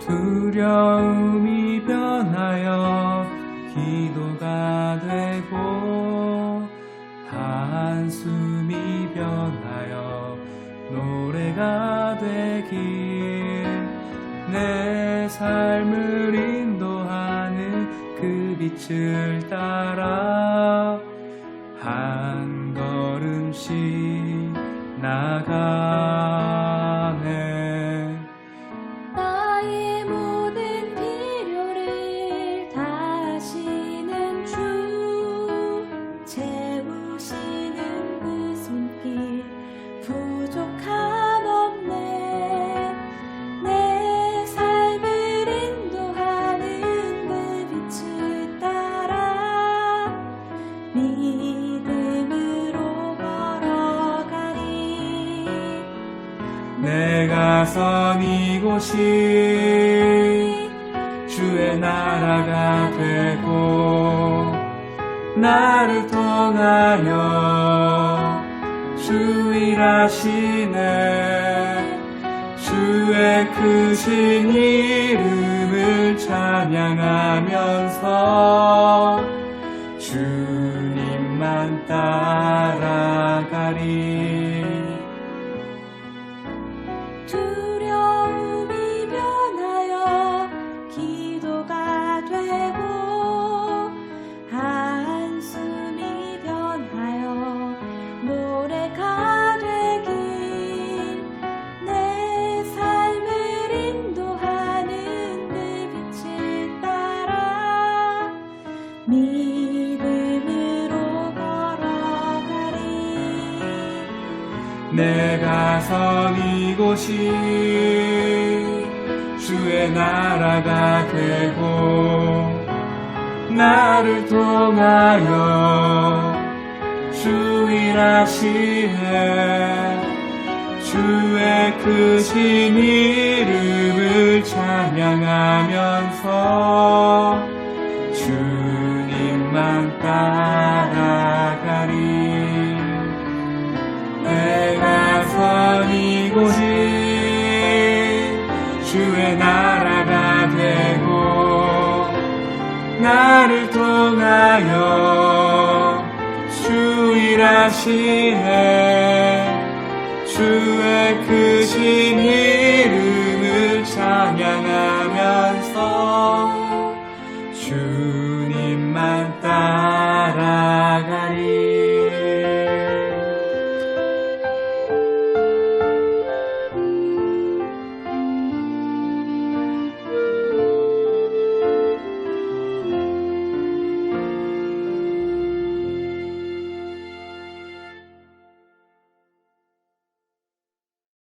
두려움이 변하여 기도가 되고 한숨이 변하여 노래가 되길 내 삶을 인도하는 그 빛을 따라 한 걸음씩 나가 그 손길 부족함 없네. 내 삶을 인도하는 그 빛을 따라 믿음으로 걸어가리. 내가 선 이곳이 주의 나라가 되고 나를 통하여 주 일하시네. 주의 크신 이름을 찬양하면서 주님만 따라가리 믿음으로 걸어가리. 내가 선 이곳이 주의 나라가 되고 나를 통하여 주 일하시네 주의 크신 이름을 찬양하면 따라가리. 내가 선 이곳이 주의 나라가 되고 나를 통하여 주 일하시네. 주의 크신 이름을 찬양하